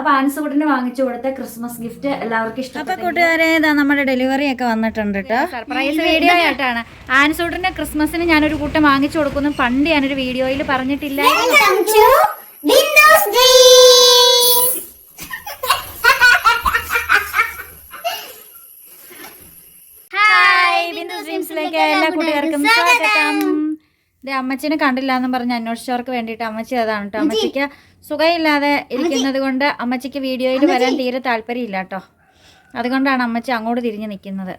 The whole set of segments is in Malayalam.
അപ്പൊ ആൻസൂട്ടിന് വാങ്ങിച്ചു കൊടുത്ത ക്രിസ്മസ് ഗിഫ്റ്റ് എല്ലാവർക്കും അപ്പൊ ഇഷ്ടപ്പെട്ടു കൂട്ടുകാരെ ഇതാ നമ്മുടെ ഡെലിവറി ഒക്കെ വന്നിട്ടുണ്ട് കേട്ടോ. സർപ്രൈസ് വീഡിയോ ആയിട്ടാണ്. ആൻസൂട്ടിന് ക്രിസ്മസിന് ഞാനൊരു കൂട്ടം വാങ്ങിച്ചു കൊടുക്കുന്നു. പണ്ട് ഞാനൊരു വീഡിയോയിൽ പറഞ്ഞിട്ടില്ല. എല്ലാ കൂട്ടുകാർക്കും സ്വാഗതം. അമ്മച്ചിനെ കണ്ടില്ല എന്ന് പറഞ്ഞ് അന്വേഷിച്ചവർക്ക് വേണ്ടിട്ട് അമ്മച്ചി അതാണ് കേട്ടോ. അമ്മച്ചിക്ക് സുഖമില്ലാതെ ഇരിക്കുന്നത് കൊണ്ട് അമ്മച്ചിക്ക് വീഡിയോയിൽ വരാൻ തീരെ താല്പര്യമില്ല കേട്ടോ. അതുകൊണ്ടാണ് അമ്മച്ചി അങ്ങോട്ട് തിരിഞ്ഞ് നിൽക്കുന്നത്.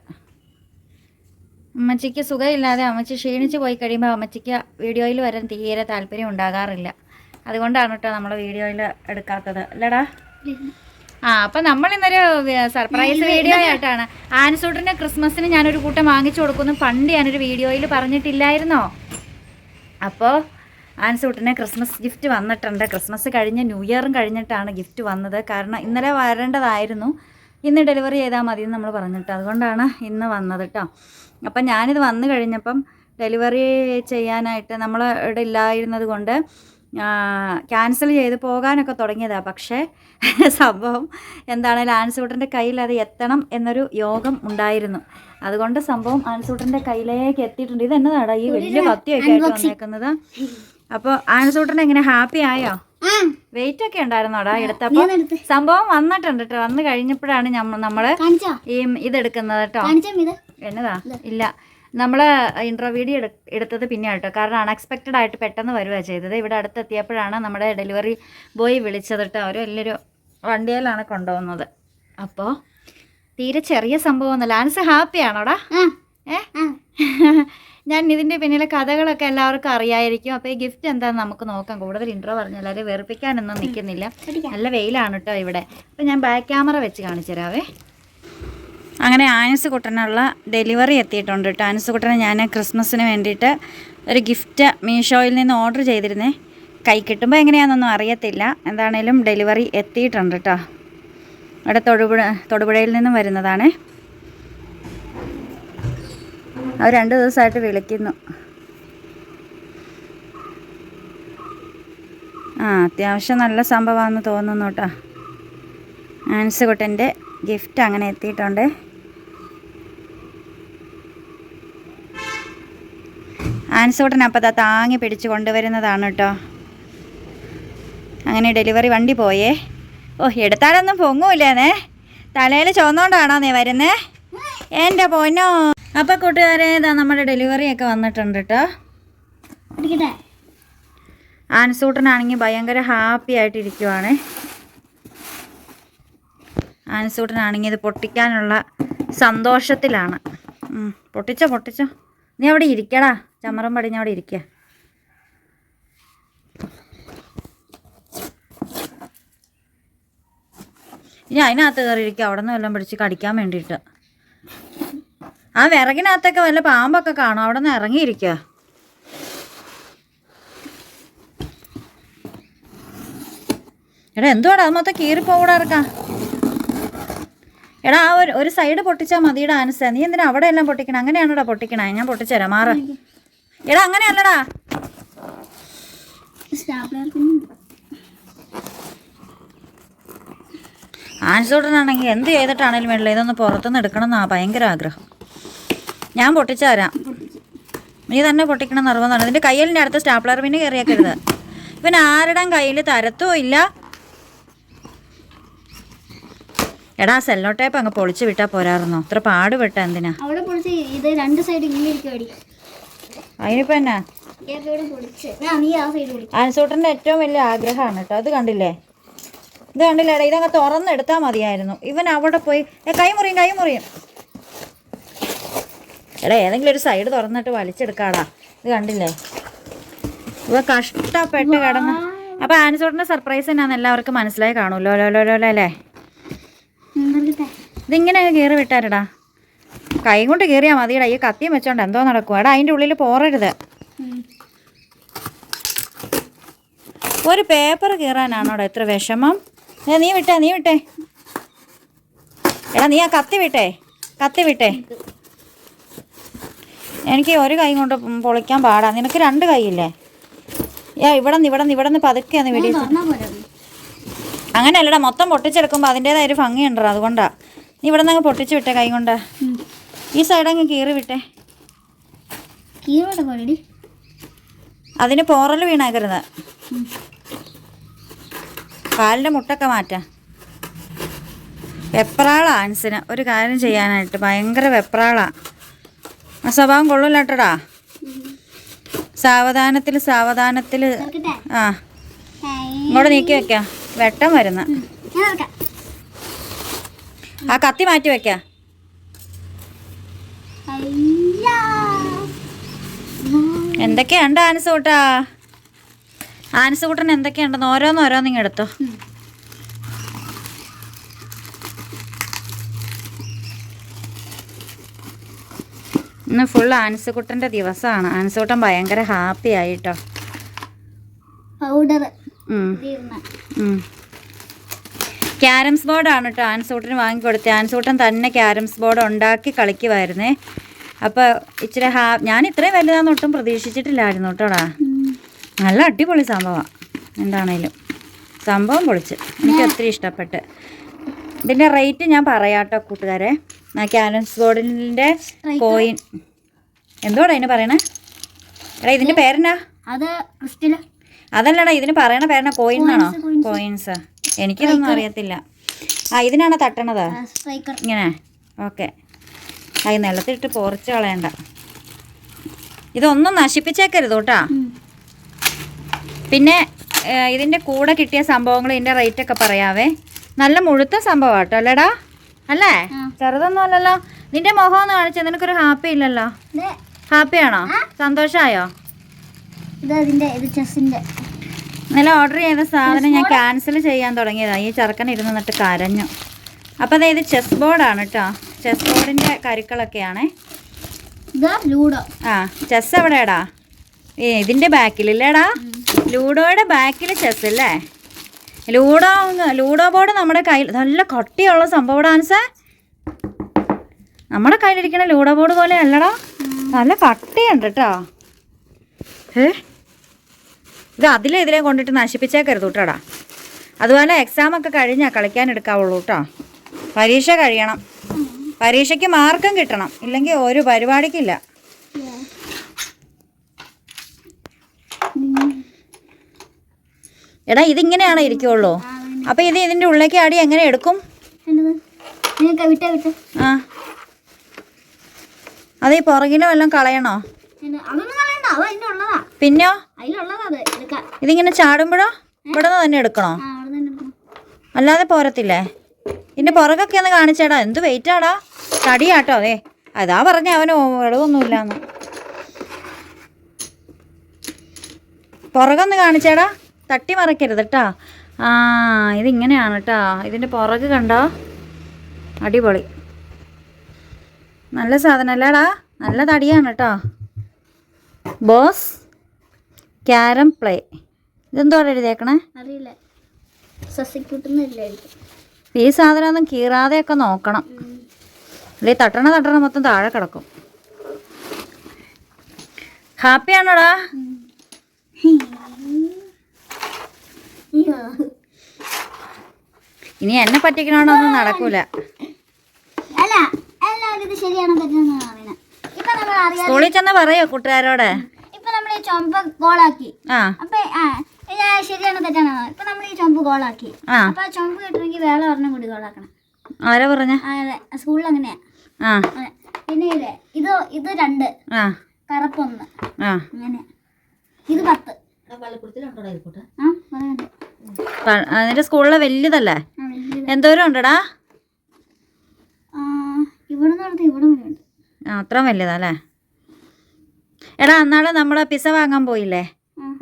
അമ്മച്ചിക്ക് സുഖമില്ലാതെ അമ്മച്ചി ക്ഷീണിച്ച് പോയി കഴിയുമ്പോൾ അമ്മച്ചിക്ക് വീഡിയോയിൽ വരാൻ തീരെ താല്പര്യം ഉണ്ടാകാറില്ല. അതുകൊണ്ടാണ് കേട്ടോ നമ്മൾ വീഡിയോയിൽ എടുക്കാത്തത്. അല്ലടാ. ആ അപ്പം നമ്മൾ ഇന്നൊരു സർപ്രൈസ് വീഡിയോ ആയിട്ടാണ് ആൻസൂട്ടിന് ക്രിസ്മസിന് ഞാനൊരു കൂട്ടം വാങ്ങിച്ചു കൊടുക്കുന്നു. പണ്ട് ഞാനൊരു വീഡിയോയിൽ പറഞ്ഞിട്ടില്ലായിരുന്നോ? അപ്പോൾ ആൻസൂട്ടിന് ക്രിസ്മസ് ഗിഫ്റ്റ് വന്നിട്ടുണ്ട്. ക്രിസ്മസ് കഴിഞ്ഞ് ന്യൂ ഇയറും കഴിഞ്ഞിട്ടാണ് ഗിഫ്റ്റ് വന്നത്. കാരണം ഇന്നലെ വരേണ്ടതായിരുന്നു. ഇന്ന് ഡെലിവറി ചെയ്താൽ മതി എന്ന് നമ്മൾ പറഞ്ഞിട്ട് അതുകൊണ്ടാണ് ഇന്ന് വന്നത് കേട്ടോ അപ്പം ഞാനിത് വന്നു കഴിഞ്ഞപ്പം ഡെലിവറി ചെയ്യാനായിട്ട് നമ്മൾ ഇവിടെ ഇല്ലായിരുന്നത് കൊണ്ട് ക്യാൻസൽ ചെയ്ത് പോകാനൊക്കെ തുടങ്ങിയതാണ് പക്ഷേ സംഭവം എന്താണ് ആൻസൂട്ടന്റെ കയ്യിൽ അത് എത്തണം എന്നൊരു യോഗം ഉണ്ടായിരുന്നു. അതുകൊണ്ട് സംഭവം ആൻസൂട്ടന്റെ കയ്യിലേക്ക് എത്തിയിട്ടുണ്ട്. ഇത് എന്നതാണ് ഈ വലിയ കത്തിയൊക്കെ ആയിട്ട് വന്നേക്കുന്നത്? അപ്പോൾ ആനസൂട്ടൻ എങ്ങനെ? ഹാപ്പി ആയോ? വെയിറ്റ് ഒക്കെ ഉണ്ടായിരുന്നോടാ എടുത്തപ്പോൾ സംഭവം വന്നിട്ടുണ്ട് കേട്ടോ വന്നു കഴിഞ്ഞപ്പോഴാണ് നമ്മൾ ഈ ഇതെടുക്കുന്നത് കേട്ടോ എന്നതാ? ഇല്ല. നമ്മൾ ഇൻട്രോ വീഡിയോ എടു എടുത്തത് പിന്നെ കേട്ടോ കാരണം അൺഎക്സ്പെക്റ്റഡ് ആയിട്ട് പെട്ടെന്ന് വരുവാ ചെയ്തത്. ഇവിടെ അടുത്തെത്തിയപ്പോഴാണ് നമ്മുടെ ഡെലിവറി ബോയ് വിളിച്ചത് കേട്ടോ അവർ വലിയൊരു വണ്ടിയിലാണ് കൊണ്ടുപോകുന്നത്. അപ്പോൾ തീരെ ചെറിയ സംഭവം സംഭവമൊന്നുമല്ല ആൻസ് ഹാപ്പിയാണോടാ ഏ? ഞാൻ ഇതിന്റെ പിന്നിലെ കഥകളൊക്കെ എല്ലാവർക്കും അറിയായിരിക്കും. അപ്പോൾ ഈ ഗിഫ്റ്റ് എന്താണെന്ന് നമുക്ക് നോക്കാം. കൂടുതൽ ഇൻട്രോ പറഞ്ഞ എല്ലാവരും വെറുപ്പിക്കാനൊന്നും നിൽക്കുന്നില്ല. നല്ല വെയിലാണ് കേട്ടോ ഇവിടെ. അപ്പോൾ ഞാൻ ബാക്ക് ക്യാമറ വെച്ച് കാണിച്ചു തരാവേ. അങ്ങനെ ആനസ് കുട്ടനുള്ള ഡെലിവറി എത്തിയിട്ടുണ്ട് കേട്ടോ ആനസ് കുട്ടനെ ഞാൻ ക്രിസ്മസിന് വേണ്ടിയിട്ട് ഒരു ഗിഫ്റ്റ് മീഷോയിൽ നിന്ന് ഓർഡർ ചെയ്തിരുന്നേ. കൈ കിട്ടുമ്പോൾ എങ്ങനെയാണെന്നൊന്നും അറിയത്തില്ല. എന്താണേലും ഡെലിവറി എത്തിയിട്ടുണ്ട് കേട്ടോ അവിടെ തൊടുപുഴ തൊടുപുഴയിൽ നിന്നും വരുന്നതാണ്. അവർ രണ്ട് ദിവസമായിട്ട് വിളിക്കുന്നു. ആ അത്യാവശ്യം നല്ല സംഭവമാണെന്ന് തോന്നുന്നു കേട്ടോ. ആൻസ് കുട്ടന്റെ ഗിഫ്റ്റ് അങ്ങനെ എത്തിയിട്ടുണ്ട്. ആൻസൂട്ടൻ അപ്പം താങ്ങി പിടിച്ച് കൊണ്ടുവരുന്നതാണ് കേട്ടോ. അങ്ങനെ ഡെലിവറി വണ്ടി പോയേ. ഓ എടുത്താലൊന്നും പൊങ്ങൂലേന്നേ. തലയിൽ ചുവന്നുകൊണ്ടാണോ നീ വരുന്നേ? എന്റെ പൊന്നോ. അപ്പം കൂട്ടുകാരെ ഇതാ നമ്മുടെ ഡെലിവറി ഒക്കെ വന്നിട്ടുണ്ട് കേട്ടോ ആൻസൂട്ടനാണെങ്കിൽ ഭയങ്കര ഹാപ്പി ആയിട്ടിരിക്കുവാണ്. ആൻസൂട്ടനാണെങ്കിൽ ഇത് പൊട്ടിക്കാനുള്ള സന്തോഷത്തിലാണ്. പൊട്ടിച്ചോ പൊട്ടിച്ചോ. നീ അവിടെ ഇരിക്കടാ. ചമ്മറം പടിഞ്ഞ അവിടെ ഇരിക്കുക ഇനി അതിനകത്ത് കയറി ഇരിക്കുക അവിടെ നിന്ന് വല്ലതും പിടിച്ച് കടിക്കാൻ വേണ്ടിയിട്ട്. ആ വിറകിനകത്തൊക്കെ വല്ല പാമ്പൊക്കെ കാണും. അവിടെ നിന്ന് ഇറങ്ങിയിരിക്കുക എടാ എന്തുവാടാ? അത് മൊത്തം കീറിപ്പോകൂടാ എടാ ആ ഒരു ഒരു സൈഡ് പൊട്ടിച്ചാൽ മതിയുടെ ആൻസ നീ എന്തിനാ അവിടെ എല്ലാം പൊട്ടിക്കണം? അങ്ങനെയാണോടാ പൊട്ടിക്കണേ? ഞാൻ പൊട്ടിച്ചേരാ. മാറാ. എടാ അങ്ങനെയല്ലടാ. ആൻസോട്ടനാണെങ്കിൽ എന്ത് ചെയ്തിട്ടാണേലും വേണ്ടില്ല ഇതൊന്ന് പുറത്തുനിന്ന് എടുക്കണം എന്നാ ഭയങ്കര ആഗ്രഹം. ഞാൻ പൊട്ടിച്ചു തരാം. നീ തന്നെ പൊട്ടിക്കണം നിർബന്ധമാണ് ഇതിന്റെ കയ്യലിന്റെ അടുത്ത് സ്റ്റാപ്ലർ പിന്നെ കയറിയേക്കരുത്. ഇവൻ ആരുടെ കയ്യിൽ തരത്തും ഇല്ല. എടാ സെല്ലോ ടേപ്പ് അങ്ങ് പൊളിച്ച് വിട്ടാൽ പോരായിരുന്നോ? ഇത്ര പാട് വിട്ട എന്തിനാ അതിനിപ്പോ എന്നാ? ആൻസൂട്ടന്റെ ഏറ്റവും വലിയ ആഗ്രഹമാണ് കേട്ടോ. അത് കണ്ടില്ലേ? ഇത് കണ്ടില്ലേടാ ഇതങ്ങ് തുറന്നെടുത്താൽ മതിയായിരുന്നു. ഇവൻ അവിടെ പോയി കൈമുറിയും കൈമുറിയും. എടാ ഏതെങ്കിലും ഒരു സൈഡ് തുറന്നിട്ട് വലിച്ചെടുക്കാടാ. ഇത് കണ്ടില്ലേ? ഇവ കഷ്ടപ്പെട്ട് കിടന്ന്. അപ്പോൾ ആൻസൂട്ടന്റെ സർപ്രൈസ് തന്നെയാന്ന് എല്ലാവർക്കും മനസ്സിലായി കാണുമല്ലോ. ലോ ലോ ലോ ലോ അല്ലേ ഇതിങ്ങനെ കയറി വിട്ടാരടാ. കൈ കൊണ്ട് കയറിയാ മതിയടാ. ഈ കത്തിയും വെച്ചോണ്ട് എന്തോ നടക്കും എടാ അതിന്റെ ഉള്ളിൽ പോറരുത്. ഒരു പേപ്പർ കീറാനാണോടാ എത്ര വിഷമം? ഏ നീ വിട്ടേ നീ വിട്ടേ. എടാ നീ ആ കത്തി വിട്ടേ. കത്തി വിട്ടേ. എനിക്ക് ഒരു കൈ കൊണ്ട് പൊളിക്കാൻ പാടാ. നിനക്ക് രണ്ട് കൈയില്ലേ? ഏ ഇവിടെ നിന്ന് ഇവിടെ നിന്ന് ഇവിടെ നിന്ന് പതുക്കെയാണ് വെടി അങ്ങനെയല്ലടാ മൊത്തം പൊട്ടിച്ചെടുക്കുമ്പോൾ അതിന്റെതായ ഒരു ഭംഗിയുണ്ടോ അതുകൊണ്ടാ. നീ ഇവിടെ നിന്ന് അങ്ങ് പൊട്ടിച്ചു വിട്ടേ കൈ കൊണ്ട്. ഈ സൈഡ് അങ്ങ് കീറി വിട്ടേ. അതിന് പോറൽ വീണാക്കരുത്. കാലിന്റെ മുട്ടൊക്കെ മാറ്റാം. വെപ്രാളാ ആൻസിന് ഒരു കാര്യം ചെയ്യാനായിട്ട് ഭയങ്കര വെപ്രാളാ. ആ സ്വഭാവം കൊള്ളില്ലട്ടടാ സാവധാനത്തിൽ സാവധാനത്തിൽ നോക്കട്ടെ? ആ. ഇങ്ങോട്ട് നീക്കി വെക്കാം. വെട്ടം വരുന്ന. ആ കത്തി മാറ്റി വെക്കാം. എന്തൊക്കെയുണ്ട് ആൻസ് കൂട്ടാ ആനസ് കൂട്ടൻ എന്തൊക്കെയുണ്ടെന്ന് ഓരോന്ന് ഓരോന്നിങ്ങ് ഇന്ന് ഫുൾ ആൻസുകുട്ടന്റെ ദിവസമാണ് ആൻസുകുട്ടൻ ഭയങ്കര ഹാപ്പി ആയിട്ടോ. പൗഡർ. ക്യാരംസ് ബോർഡാണ് കേട്ടോ ആൻസൂട്ടന് വാങ്ങിക്കൊടുത്തത് ആൻസൂട്ടൻ തന്നെ ക്യാരംസ് ബോർഡ് ഉണ്ടാക്കി കളിക്കുമായിരുന്നേ അപ്പോൾ ഇച്ചിരി ഹാ ഞാൻ ഇത്രയും വലുതാന്ന് ഒട്ടും പ്രതീക്ഷിച്ചിട്ടില്ലായിരുന്നു കേട്ടോടാ നല്ല അടിപൊളി സംഭവമാണ് എന്താണേലും. സംഭവം പൊളിച്ച്. എനിക്ക് ഒത്തിരി ഇഷ്ടപ്പെട്ട്. ഇതിന്റെ റേറ്റ് ഞാൻ പറയാം കേട്ടോ കൂട്ടുകാരെ. ആ ക്യാരംസ് ബോർഡിന്റെ കോയിൻ എന്തോടാ അതിന് പറയണേ? എടാ ഇതിന്റെ പേരെന്നാ? അത് ക്രിസ്റ്റൽ അതല്ലടാ ഇതിന് പറയണ പേരണ കോയിൻ ആണോ. കോയിൻസ് എനിക്കിതൊന്നും അറിയത്തില്ല. ആ ഇതിനാണോ തട്ടണത്? ഇങ്ങനെ. ഓക്കെ അത് നിലത്തിട്ട് പൊറിച്ച് കളയണ്ട ഇതൊന്നും നശിപ്പിച്ചേക്കരുത് കേട്ടാ പിന്നെ ഇതിന്റെ ഇതിന്റെ കൂടെ കിട്ടിയ സംഭവങ്ങൾ ഇതിന്റെ റേറ്റ് ഒക്കെ പറയാവേ. നല്ല മുഴുത്ത സംഭവം കേട്ടോ അല്ലേടാ? അല്ലേ? ചെറുതൊന്നുമല്ലല്ലോ ചെറുതൊന്നും അല്ലല്ലോ. നിന്റെ മുഖം ഒന്ന് കാണിച്ചാൽ നിനക്കൊരു ഹാപ്പി ഇല്ലല്ലോ. ഹാപ്പി ഹാപ്പിയാണോ? സന്തോഷമായോ ഇന്നലെ ഓർഡർ ചെയ്ത സാധനം ഞാൻ ക്യാൻസൽ ചെയ്യാൻ തുടങ്ങിയതാണ് ഈ ചെറുക്കൻ ഇരുന്ന് നിന്നിട്ട് കരഞ്ഞു. അപ്പോൾ അതായത് ചെസ് ബോർഡാണ് കേട്ടോ ചെസ് ബോർഡിന്റെ കരുക്കളൊക്കെയാണേ. ലൂഡോ ആ ചെസ് എവിടെയാടാ? ഏ ഇതിന്റെ ബാക്കിലില്ലേടാ? ലൂഡോയുടെ ബാക്കിൽ ചെസ് അല്ലേ? ലൂഡോ ലൂഡോ ബോർഡ് നമ്മുടെ കയ്യിൽ നല്ല കട്ടിയുള്ള സംഭവം ഡാൻസ്. നമ്മുടെ കയ്യിലിരിക്കുന്ന ലൂഡോ ബോർഡ് പോലെ അല്ലടാ. നല്ല കട്ടിയുണ്ട് കേട്ടോ ഏ ഇത് അതിലെ ഇതിലെ കൊണ്ടിട്ട് നശിപ്പിച്ചേക്കരുത് കേട്ടോടാ അതുപോലെ എക്സാം ഒക്കെ കഴിഞ്ഞാൽ കളിക്കാൻ എടുക്കാവുള്ളൂ കേട്ടോ പരീക്ഷ കഴിയണം. പരീക്ഷയ്ക്ക് മാർക്കും കിട്ടണം. ഇല്ലെങ്കിൽ ഒരു പരിപാടിക്കില്ല. എടാ ഇതിങ്ങനെയാണോ ഇരിക്കുള്ളൂ. അപ്പം ഇത് ഇതിന്റെ ഉള്ളിലേക്ക് ആടി എങ്ങനെ എടുക്കും? ആ. അത് ഈ പുറകിലും എല്ലാം കളയണോ? പിന്നോ ഇതിങ്ങനെ ചാടുമ്പോഴോ? ഇവിടെ നിന്ന് തന്നെ എടുക്കണോ. അല്ലാതെ പോരത്തില്ലേ? ഇതിന്റെ പുറകൊക്കെ ഒന്ന് കാണിച്ചേടാ എന്ത് വെയിറ്റ് ആടാ തടിയാട്ടോ അതെ അതാ പറഞ്ഞ അവന് ഇളവൊന്നുമില്ലാന്ന് പുറകൊന്ന് കാണിച്ചേടാ. തട്ടി മറക്കരുത് കേട്ടാ ആ ഇതിങ്ങനെയാണ് കേട്ടാ ഇതിന്റെ പുറക് കണ്ടോ? അടിപൊളി. നല്ല സാധനം അല്ലേടാ. നല്ല തടിയാണ് കേട്ടോ ബോസ് ക്യാരം പ്ലേ. ഇതെന്തോടെ എഴുതിയേക്കണേ? അറിയില്ല. ഈ സാധനമൊന്നും കീറാതെയൊക്കെ നോക്കണം. അല്ലെ തട്ടണ തട്ടണ മൊത്തം താഴെ കിടക്കും. ഹാപ്പിയാണോടാ? ഇനി എന്നെ പറ്റിക്കണോ ഒന്നും നടക്കൂല. അല്ല എല്ലാവരും ഇത് ശരിയാണോ തെറ്റാണോ പറയണം ഇപ്പൊ നമ്മൾ അറിയാം സ്കൂളിൽ ചെന്ന് പറയോ കൂട്ടുകാരോടെ? ഇപ്പൊ നമ്മൾ ഈ ചുമപ്പ് ഗോളാക്കി. ആ. അപ്പൊ ആ ഇത് ശരിയാണോ തെറ്റാണോ? ഇപ്പൊ നമ്മൾ ഈ ചുമപ്പ് ഗോളാക്കി. ആ. അപ്പൊ ആ ചുമപ്പ് കിട്ടണമെങ്കിൽ വേറെ ഒരെണ്ണം കൂടി ഗോളാക്കണം. ആരാ പറഞ്ഞ? ആ, അതെ സ്കൂളിൽ അങ്ങനെയാ. ആ. അതെ. പിന്നെ ഇല്ലേ ഇത് ഇത് രണ്ട്. ആ. കറുപ്പൊന്ന്. ആ. അങ്ങനെ. ഇത് പത്ത്. ആ പറയുന്നുണ്ട് അതിന്റെ സ്കൂളിലെ വലിയതല്ലേ? എന്തോരം ഉണ്ടടാ? അത്ര വലിയതല്ലേ എടാ അന്നാൾ നമ്മൾ പിസ വാങ്ങാൻ പോയില്ലേ?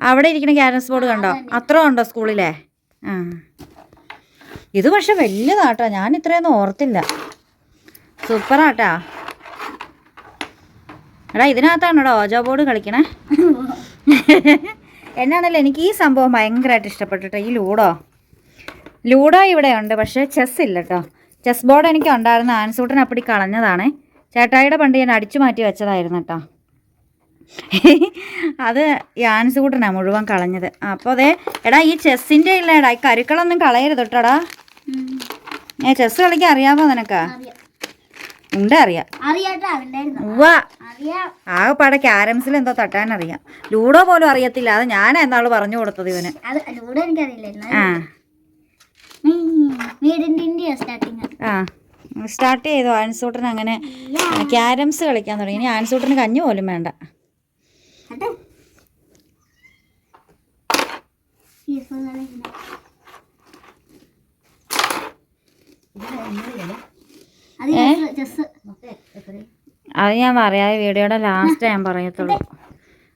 അവിടെ ഇരിക്കുന്ന ക്യാരംസ് ബോർഡ് കണ്ടോ? അത്ര ഉണ്ടോ സ്കൂളിലെ? ആ. ഇത് പക്ഷെ വലിയതാട്ടോ ഞാൻ ഇത്രയൊന്നും ഓർത്തില്ല. സൂപ്പറാട്ടാ. എടാ ഇതിനകത്താണോടാ ഓജോ ബോർഡ് കളിക്കണേ? എന്നാണല്ലോ എനിക്ക് ഈ സംഭവം ഭയങ്കരമായിട്ട് ഇഷ്ടപ്പെട്ടിട്ടോ ഈ ലൂഡോ. ലൂഡോ ഇവിടെ ഉണ്ട് പക്ഷേ ചെസ് ഇല്ല കേട്ടോ. ചെസ് ബോർഡ് എനിക്ക് ഉണ്ടായിരുന്ന ആൻസൂട്ടൻ അപ്പടി കളഞ്ഞതാണ്. ചേട്ടായിയുടെ പണ്ട് ഞാൻ അടിച്ചു മാറ്റി വെച്ചതായിരുന്നു കേട്ടോ. അത് ഈ ആൻസൂട്ടനാണ് മുഴുവൻ കളഞ്ഞത്. അപ്പോൾ അതെ എടാ ഈ ചെസ്സിന്റെ ഇല്ലേടാ ഈ കരുക്കളൊന്നും കളയരുത് കേട്ടോടാ ഏ ചെസ് കളിക്കാൻ അറിയാമോ നിനക്കാ? ഉണ്ട് അറിയാം. ആകെപ്പാടെ ക്യാരംസിൽ എന്തോ തട്ടാൻ അറിയാം ലൂഡോ പോലും അറിയത്തില്ല. അത് ഞാൻ എന്നാൾ പറഞ്ഞു കൊടുത്തത് ഇവന്. സ്റ്റാർട്ട് ചെയ്തു. ആൻസൂട്ടൻ അങ്ങനെ ക്യാരംസ് കളിക്കാൻ തുടങ്ങി. ഇനി ആൻസൂട്ടന് കഞ്ഞു പോലും വേണ്ട. ഇതാ. അത് ഞാൻ പറയാതെ വീഡിയോയുടെ ലാസ്റ്റ് ഞാൻ പറയത്തുള്ളൂ.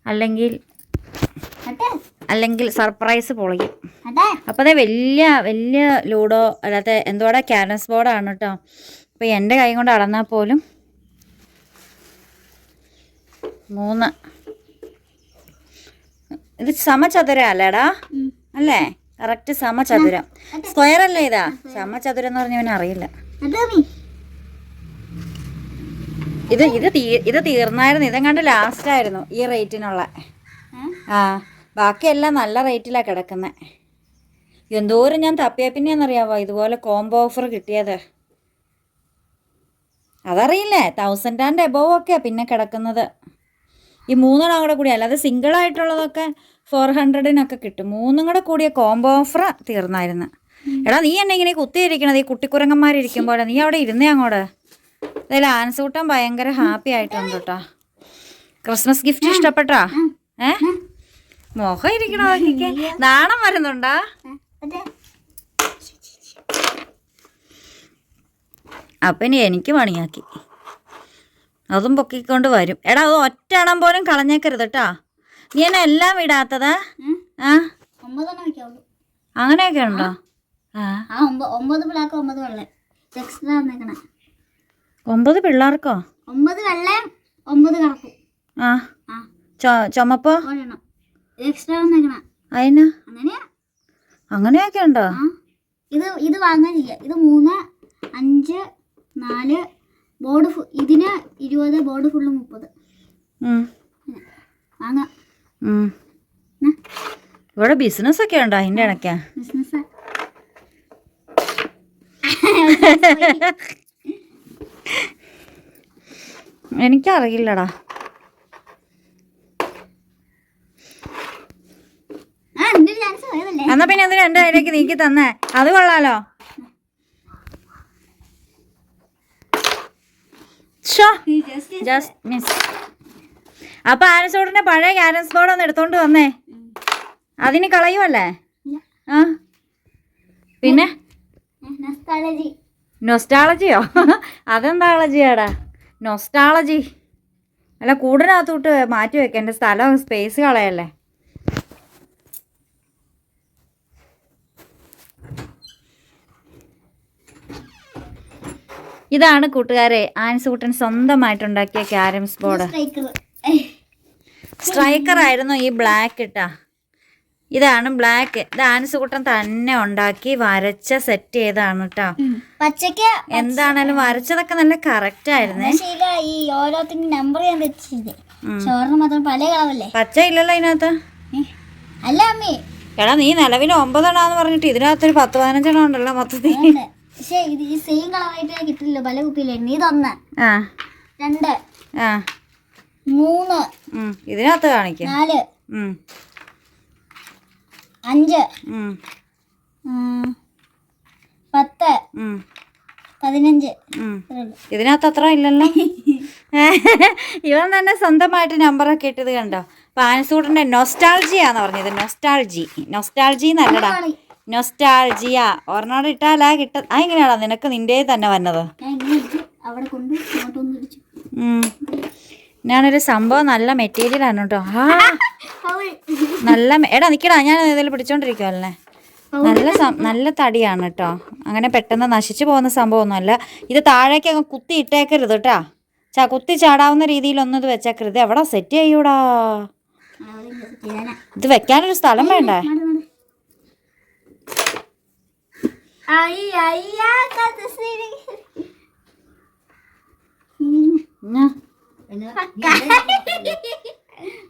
അല്ലെങ്കിൽ അല്ലെങ്കിൽ സർപ്രൈസ് പൊളിക്കും അതെ അപ്പോൾ അതേ വലിയ വലിയ ലൂഡോ അല്ലാത്ത എന്തോടെ ക്യാരംസ് ബോർഡാണ് കേട്ടോ അപ്പോൾ എന്റെ കൈ കൊണ്ട് അടന്നാ പോലും മൂന്ന്. ഇത് സമചതുരം അല്ലേടാ? അല്ലേ? കറക്റ്റ് സമചതുരം. സ്ക്വയർ അല്ലേ ഇതാ? സമചതുരം എന്ന് പറഞ്ഞവന് അറിയില്ല ഇത് ഇത് തീ ഇത് തീർന്നായിരുന്നു. ഇതെങ്ങാണ്ട് ലാസ്റ്റ് ആയിരുന്നു ഈ റേറ്റിനുള്ള ആ ബാക്കിയെല്ലാം നല്ല റേറ്റിലാണ് കിടക്കുന്നത് എന്തോരം ഞാൻ തപ്പിയ പിന്നെയെന്നറിയാവോ? ഇതുപോലെ കോംബോ ഓഫർ കിട്ടിയത്. അതറിയില്ലേ? തൗസൻഡ് ആൻഡ് എബോവ് ഒക്കെ പിന്നെ കിടക്കുന്നത്. ഈ മൂന്നെണ്ണം കൂടെ കൂടി അല്ലാതെ സിംഗിൾ ആയിട്ടുള്ളതൊക്കെ ഫോർ ഹൺഡ്രഡിനൊക്കെ കിട്ടും. മൂന്നും കൂടെ കൂടിയ കോംബോ ഓഫർ തീർന്നായിരുന്നു. എടാ നീ എന്നെ ഇങ്ങനെ കുത്തിയിരിക്കണത്? ഈ കുട്ടിക്കുരങ്ങന്മാരിരിക്കുമ്പോഴാണ് നീ അവിടെ ഇരുന്നേ അങ്ങോട്ട്. ഇതിൽ ആൻസൂട്ടൻ ഭയങ്കര ഹാപ്പി ആയിട്ടുണ്ട് കേട്ടോ ക്രിസ്മസ് ഗിഫ്റ്റ് ഇഷ്ടപ്പെട്ടാ? ഏ? മുഖം ഇരിക്കണോ നാണം വരുന്നുണ്ടാ? ഇനി എനിക്ക് പണിയാക്കി. അതും പൊക്കിക്കൊണ്ട് വരും. എടാ അത് ഒറ്റണം പോലും കളഞ്ഞേക്കരുത് കേട്ടാ നീ എന്നെ എല്ലാം വിടാത്തതാ ഉം. ആ? അങ്ങനെയൊക്കെ ഉണ്ടോ? ആ. ഒമ്പത് ബ്ലാക്ക് ഒമ്പത് വെള്ളം എക്സ്ട്രാ ഒമ്പത് പിള്ളേർക്കോ? ഒമ്പത് വെള്ളയും ഒമ്പത് ആ. ചുമപ്പോ? എക്സ്ട്രാ വന്നേക്കണ അതിന് അങ്ങനെയാ? അങ്ങനെയൊക്കെ ഉണ്ടോ? ഇത് ഇത് വാങ്ങാനില്ല ഇത് മൂന്ന് അഞ്ച് നാല് ബോർഡ് ഇതിന് ഇരുപത് ബോർഡ് ഫുള്ള് മുപ്പത്. വാങ്ങാം. ഇവിടെ ബിസിനസ് ഒക്കെ ഉണ്ടോ അതിന്റെ ഇടയ്ക്കാ? ബിസിനസ് എനിക്കറിയില്ലടാ. എന്നാ പിന്നെ എന്തിനാ എന്റെ കയ്യിലേക്ക് നീക്കി തന്നേ? അത് കൊള്ളാലോ. ജസ്റ്റ് മിസ് അപ്പൊ ആനസോടിന്റെ പഴയ ക്യാരൻസ് ബോർഡ് ഒന്ന് എടുത്തോണ്ട് വന്നേ. അതിന് കളയുമല്ലേ. ആ. പിന്നെ? നൊസ്റ്റാളജിയോ അതെന്താളജിയാടാ നൊസ്റ്റാളജി അല്ല കൂടിനകത്തോട്ട് മാറ്റി വെക്കാം. എന്റെ സ്ഥലം സ്പേസ് കളയല്ലേ. ഇതാണ് കൂട്ടുകാരെ ആൻസൂട്ടൻ സ്വന്തമായിട്ടുണ്ടാക്കിയ ക്യാരംസ് ബോർഡ് സ്ട്രൈക്കർ സ്ട്രൈക്കർ ആയിരുന്നു ഈ ബ്ലാക്ക് ഇട്ടാ. ഇതാണ് ബ്ലാക്ക് ഇത് ആൻസൂട്ടൻ തന്നെ ഉണ്ടാക്കി വരച്ച സെറ്റ് ചെയ്താണ് കേട്ടോ പച്ചക്ക് എന്താണേലും വരച്ചതൊക്കെ നല്ല കറക്റ്റ് ആയിരുന്നേ. ഈ ഓരോത്തിന്റെ നമ്പർ ഞാൻ വെച്ചിരുന്നേ ചോറിന് മാത്രം പല കളവല്ലേ പച്ച ഇല്ലല്ലോ ഇതിനകത്ത്. അല്ല അമ്മേ. എടാ നീ നിലവിൽ ഒമ്പതെണ്ണാന്ന് പറഞ്ഞിട്ട് ഇതിനകത്തൊരു പത്ത് പതിനഞ്ചെണ്ണം ഉണ്ടല്ലോ മൊത്തത്തിൽ. പക്ഷേ ഇത് ഈ സെയിം കളറായിട്ട് കിട്ടില്ല പല കുപ്പിയിലായിരുന്നു ഇതൊന്ന് ആ. രണ്ട്. ആ. മൂന്ന്. ഇതിനകത്ത് കാണിക്കും. നാല്. അഞ്ച്. പത്ത്. പതിനഞ്ച്. ഇതിനകത്ത് അത്ര ഇല്ലല്ലോ. ഇവൻ തന്നെ സ്വന്തമായിട്ട് നമ്പറൊക്കെ ഇട്ടത് കണ്ടോ? പാനസൂട്ടിന്റെ നൊസ്റ്റാൾജിയാന്ന് പറഞ്ഞത്. നൊസ്റ്റാൾജി നൊസ്റ്റാൾജി എന്നല്ലടാ. നൊസ്റ്റാൾജിയ ഒരെണ്ണോട് ഇട്ടാലാ കിട്ട ആ എങ്ങനെയാണോ നിനക്ക് നിന്റെ തന്നെ വന്നത്. ഞാനൊരു സംഭവം. നല്ല മെറ്റീരിയൽ ആണ് കേട്ടോ. ആ. നല്ല എടാ നിക്കടാ ഞാൻ ഇതിൽ പിടിച്ചോണ്ടിരിക്കുവല്ലേ നല്ല നല്ല തടിയാണ് കേട്ടോ അങ്ങനെ പെട്ടെന്ന് നശിച്ചു പോകുന്ന സംഭവമൊന്നുമല്ല. ഇത് താഴേക്ക് അങ്ങ് കുത്തി ഇട്ടേക്കരുത് കേട്ടാ ചാ കുത്തി ചാടാവുന്ന രീതിയിലൊന്നും ഇത് വെച്ചേക്കരുത്. എവിടെ സെറ്റ് ചെയ്യൂടാ. ഇത് വെക്കാനൊരു സ്ഥലം വേണ്ടേ? നടു,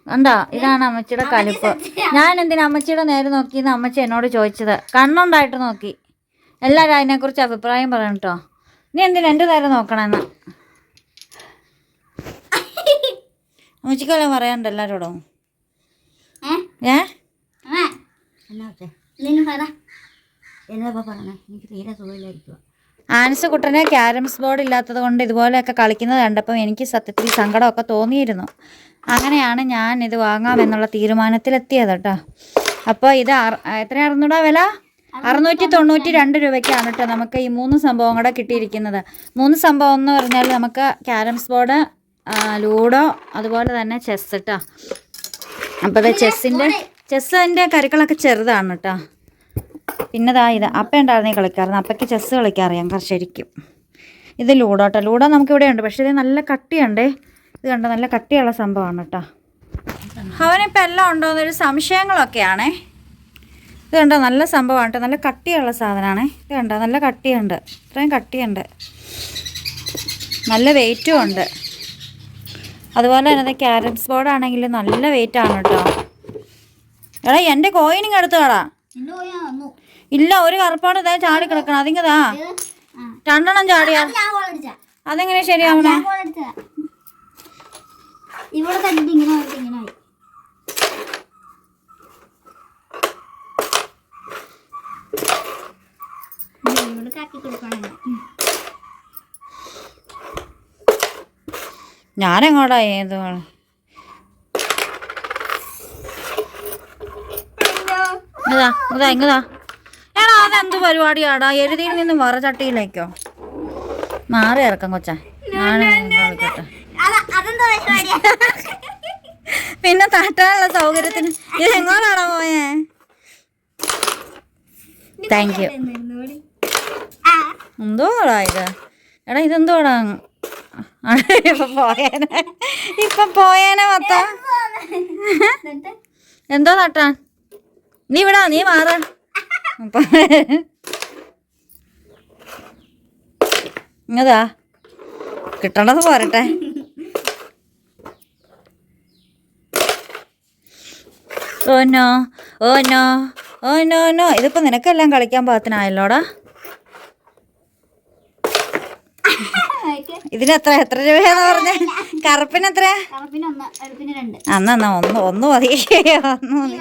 കണ്ടോ? ഇതാണ് അമ്മച്ചിയുടെ കലിപ്പ്. ഞാൻ എന്തിനാ അമ്മച്ചിയുടെ നേരെ നോക്കിയെന്ന് അമ്മച്ചി എന്നോട് ചോദിച്ചത്? കണ്ണുണ്ടായിട്ട് നോക്കി. എല്ലാവരും അതിനെക്കുറിച്ച് അഭിപ്രായം പറയണം കേട്ടോ നീ എന്തിനാ എന്റെ നേരെ നോക്കണമെന്ന് അമ്മച്ചിക്കല്ലേ പറയാനുണ്ട് എല്ലാവരോടും ഏ? ഏ? എന്നാ പറ. എന്നപ്പോ പറഞ്ഞേ? എനിക്ക് തീരെ സുഖമില്ലായിരിക്കുക ആൻസ് കുട്ടന് ക്യാരംസ് ബോർഡ് ഇല്ലാത്തത് കൊണ്ട് ഇതുപോലെയൊക്കെ കളിക്കുന്നത് കണ്ടപ്പോൾ എനിക്ക് സത്യത്തിൽ സങ്കടമൊക്കെ തോന്നിയിരുന്നു. അങ്ങനെയാണ് ഞാൻ ഇത് വാങ്ങാമെന്നുള്ള തീരുമാനത്തിലെത്തിയത് കേട്ടോ. അപ്പോൾ ഇത് എത്ര അറുന്നൂടാ വില? അറുന്നൂറ്റി തൊണ്ണൂറ്റി രണ്ട് രൂപയ്ക്കാണ് കേട്ടോ നമുക്ക് ഈ മൂന്ന് സംഭവം കൂടെ കിട്ടിയിരിക്കുന്നത്. മൂന്ന് സംഭവം എന്ന് പറഞ്ഞാൽ നമുക്ക് ക്യാരംസ് ബോർഡ് ലൂഡോ അതുപോലെ തന്നെ ചെസ് കേട്ടോ. അപ്പോൾ ചെസ്സിന്റെ ചെസ്സിന്റെ കരുക്കളൊക്കെ ചെറുതാണ് കേട്ടോ. പിന്നെ ഇതാ അപ്പ ഉണ്ടായിരുന്നേ കളിക്കാറുണ്ട്. അപ്പയ്ക്ക് ചെസ്സ് കളിക്കാറിയാം ശരിക്കും. ഇത് ലൂഡോ കേട്ടോ ലൂഡോ നമുക്കിവിടെ ഉണ്ട് പക്ഷേ ഇത് നല്ല കട്ടിയുണ്ടേ. ഇത് കണ്ട? നല്ല കട്ടിയുള്ള സംഭവമാണ് കേട്ടോ അവനിപ്പോൾ എല്ലാം ഉണ്ടോ എന്നൊരു സംശയങ്ങളൊക്കെയാണേ. ഇത് കണ്ടോ? നല്ല സംഭവമാണ് കേട്ടോ നല്ല കട്ടിയുള്ള സാധനമാണേ ഇത് കണ്ടോ? നല്ല കട്ടിയുണ്ട്. ഇത്രയും കട്ടിയുണ്ട്. നല്ല വെയിറ്റും ഉണ്ട്. അതുപോലെ തന്നെ ക്യാരംസ് ബോർഡ് ആണെങ്കിൽ നല്ല വെയിറ്റ് ആണ് കേട്ടോ എടാ എന്റെ കോയിനിങ് എടുത്തു കടാ ഇല്ല ഒരു കറുപ്പാണ് ഇതാ ചാടി കിടക്കണം അതിങ്ങതാ. രണ്ടെണ്ണം ചാടിയാ. അതെങ്ങനെ ശരിയാവണേ? ഇവിടെ ഇങ്ങനെ ഇങ്ങനെ ആയി. കൊടുക്കണം ഞാനെങ്ങോട്ടാ ഏത് ഇതാ ഇതാ ഇങ്ങതാ. എടാ അതെന്ത് പരിപാടിയാടാ? എഴുതിയിൽ നിന്ന് വേറെ ചട്ടിയിലേക്കോ? മാറി ഇറക്കം കൊച്ചാ. കളിക്കട്ടെ. പിന്നെ തട്ടാനുള്ള സൗകര്യത്തിന് ഇത് എങ്ങോട്ടാണോ പോയേ? താങ്ക് യു എന്തോ എന്തോടാ ഇത്? എടാ ഇതെന്തോടാ? ഇപ്പൊ പോയേനെ. ഇപ്പൊ പോയേനെ മൊത്തം. എന്തോ തട്ടാ നീ വിടാ നീ മാറ. ഇങ്ങതാ. കിട്ടണത് പോരട്ടെ. ഓനോ ഓനോ ഓനോ നോ. ഇതിപ്പോ നിനക്കെല്ലാം കളിക്കാൻ പാകത്തിനായല്ലോടാ. ഇതിന് എത്ര എത്ര രൂപയാന്ന് പറഞ്ഞേ? കറുപ്പിന് എത്ര കറുപ്പിന് ഒന്ന് അടുപ്പിന് രണ്ട്. അന്ന് ഒന്ന് ഒന്ന് മതി. ഒന്ന് മതി.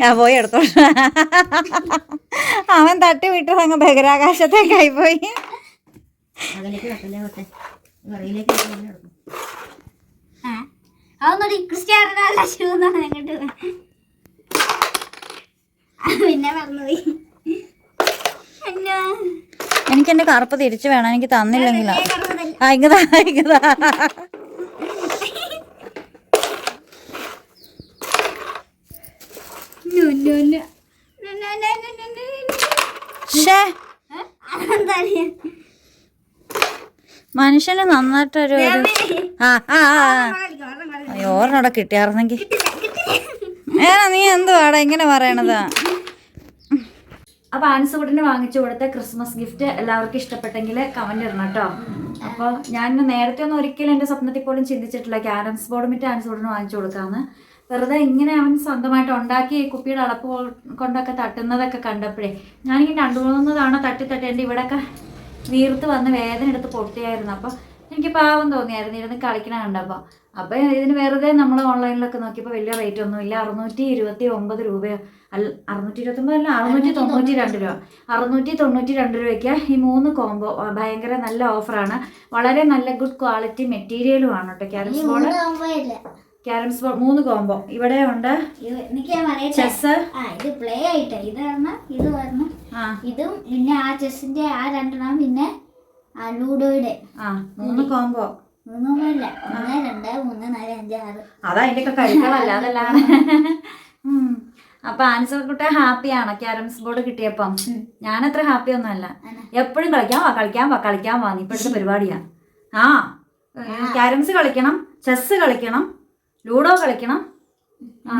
ഞാൻ പോയി എടുത്തോ. അവൻ തട്ടി വിട്ടത് അങ്ങ് ബഹിരാകാശത്തേക്കായി പോയി. പിന്നെ എനിക്ക് എന്റെ കറുപ്പ് തിരിച്ചു വേണം. എനിക്ക് തന്നില്ലെങ്കിലാ? ആയിക്കതാ ആയിക്കതാ ആ ഇങ്ങതാ ഇങ്ങതാ no, no, no. No, no, no, no, no, no, no. ഷേ ഏ? അതെന്താ അറിയാ? മനുഷ്യന് നന്നായിട്ടൊരു ആ ആ. അയ്യോ കിട്ടില്ല, കിട്ടില്ല. ഏടാ നീ എന്തുവാടാ ഇങ്ങനെ പറയണതാ? അപ്പോൾ ആൻസുകുട്ടിന് വാങ്ങിച്ചു കൊടുത്ത ക്രിസ്മസ് ഗിഫ്റ്റ് എല്ലാവർക്കും ഇഷ്ടപ്പെട്ടെങ്കിൽ കമന്റ് ഇടണം കേട്ടോ. അപ്പോൾ ഞാൻ നേരത്തെ ഒന്നും ഒരിക്കലും എന്റെ സ്വപ്നത്തിൽ പോലും ചിന്തിച്ചിട്ടില്ല. ക്യാരംസ് ബോർഡ് മിറ്റ് ആൻസുകുട്ടിന് വാങ്ങിച്ചു കൊടുക്കാമെന്ന്. വെറുതെ ഇങ്ങനെ അവൻ സ്വന്തമായിട്ട് ഉണ്ടാക്കി കുപ്പിയുടെ അളപ്പ് കൊണ്ടൊക്കെ തട്ടുന്നതൊക്കെ കണ്ടപ്പോഴേ ഞാനിങ്ങനെ രണ്ടു മൂന്ന് തവണ തട്ടി തട്ടേണ്ടി എന്റെ ഇവിടെയൊക്കെ വീർത്ത് വന്ന് വേദന എടുത്ത് പൊട്ടിയായിരുന്നു. അപ്പോൾ എനിക്ക് പാവം തോന്നിയായിരുന്നു ഇരുന്ന് കളിക്കണ കണ്ടപ്പോൾ. അപ്പോൾ ഇതിന് വെറുതെ നമ്മൾ ഓൺലൈനിലൊക്കെ നോക്കിയപ്പോൾ വലിയ റേറ്റ് ഒന്നും ഇല്ല. അറുന്നൂറ്റി ഇരുപത്തി ഒമ്പത് രൂപയോ അല്ല അറുന്നൂറ്റി ഇരുപത്തൊമ്പത് അല്ല അറുന്നൂറ്റി തൊണ്ണൂറ്റി രണ്ട് രൂപ അറുന്നൂറ്റി തൊണ്ണൂറ്റി രണ്ട് രൂപയ്ക്ക് ഈ മൂന്ന് കോംബോ ഭയങ്കര നല്ല ഓഫറാണ് വളരെ നല്ല ഗുഡ് ക്വാളിറ്റി മെറ്റീരിയലും ആണ് കേട്ടോ. Carroms board? ക്യാരംസ് ബോർഡ് മൂന്ന് കോംബോ ഇവിടെ ഉണ്ട് ചെസ് ഇത് പ്ലേ ആയിട്ട് ഇത് പറഞ്ഞാൽ ഇത് വരണം ഇതും പിന്നെ ആ ചെസ്സിന്റെ ആ രണ്ടെണ്ണം പിന്നെ ആ ലൂഡോയുടെ ആ മൂന്ന് കോംബോ മൂന്നൊന്നുമില്ല ഒന്ന് രണ്ട് മൂന്ന് നാല് അഞ്ച് ആറ്. അതാ അതല്ലാണ്. അപ്പൊ ആൻസർ കുട്ടി ഹാപ്പിയാണ് ക്യാരംസ് ബോർഡ് കിട്ടിയപ്പം. ഞാൻ അത്ര ഹാപ്പി ഒന്നുമല്ല. എപ്പോഴും കളിക്കാൻ വാ കളിക്കാൻ വാ കളിക്കാൻ വാ. ഇപ്പോഴത്തെ പരിപാടിയാ. ആ. ക്യാരംസ് കളിക്കണം ചെസ് കളിക്കണം ലൂഡോ കളിക്കണം. ആ.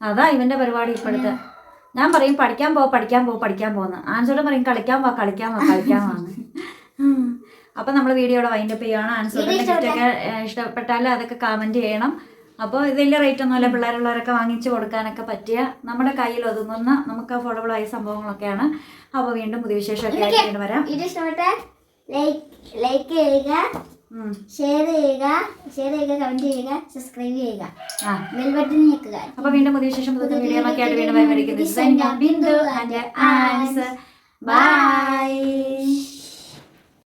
അതാ ഇവന്റെ പരിപാടി ഇപ്പോഴത്തെ. ഞാൻ പറയും പഠിക്കാൻ പോ പഠിക്കാൻ പോ പഠിക്കാൻ പോന്ന്. ആൻസോട് പറയും കളിക്കാൻ വാ കളിക്കാൻ വാ കളിക്കാൻ വാന്ന് അപ്പൊ നമ്മൾ വീഡിയോയുടെ വൈൻഡപ്പ് അപ്പ് ചെയ്യണം ഗിഫ്റ്റൊക്കെ ഇഷ്ടപ്പെട്ടാൽ അതൊക്കെ കമന്റ് ചെയ്യണം. അപ്പോൾ ഇത് വലിയ റേറ്റ് ഒന്നുമല്ല പിള്ളേരുള്ളവരൊക്കെ വാങ്ങിച്ചു കൊടുക്കാനൊക്കെ പറ്റിയ നമ്മുടെ കയ്യിൽ ഒതുങ്ങുന്ന നമുക്ക് അഫോർഡബിൾ ആയ സംഭവങ്ങളൊക്കെയാണ്. അപ്പോൾ വീണ്ടും പുതിയ വിശേഷമൊക്കെ ആയിട്ട് വരാം. ലൈക്ക് ലൈക്ക് ചെയ്യുക. ഷെയർ ചെയ്യുക ഷെയർ ചെയ്യുക കമന്റ് ചെയ്യുക സബ്സ്ക്രൈബ് ചെയ്യുക. ബെൽ ബട്ടൺ ഞെക്കുക. അപ്പോൾ വീണ്ടും പുതിയ വിശേഷം പുതിയ വീഡിയോ ഒക്കെ ആയിട്ട് വീണ്ടും ആൻഡ് ആൻസർ ബൈ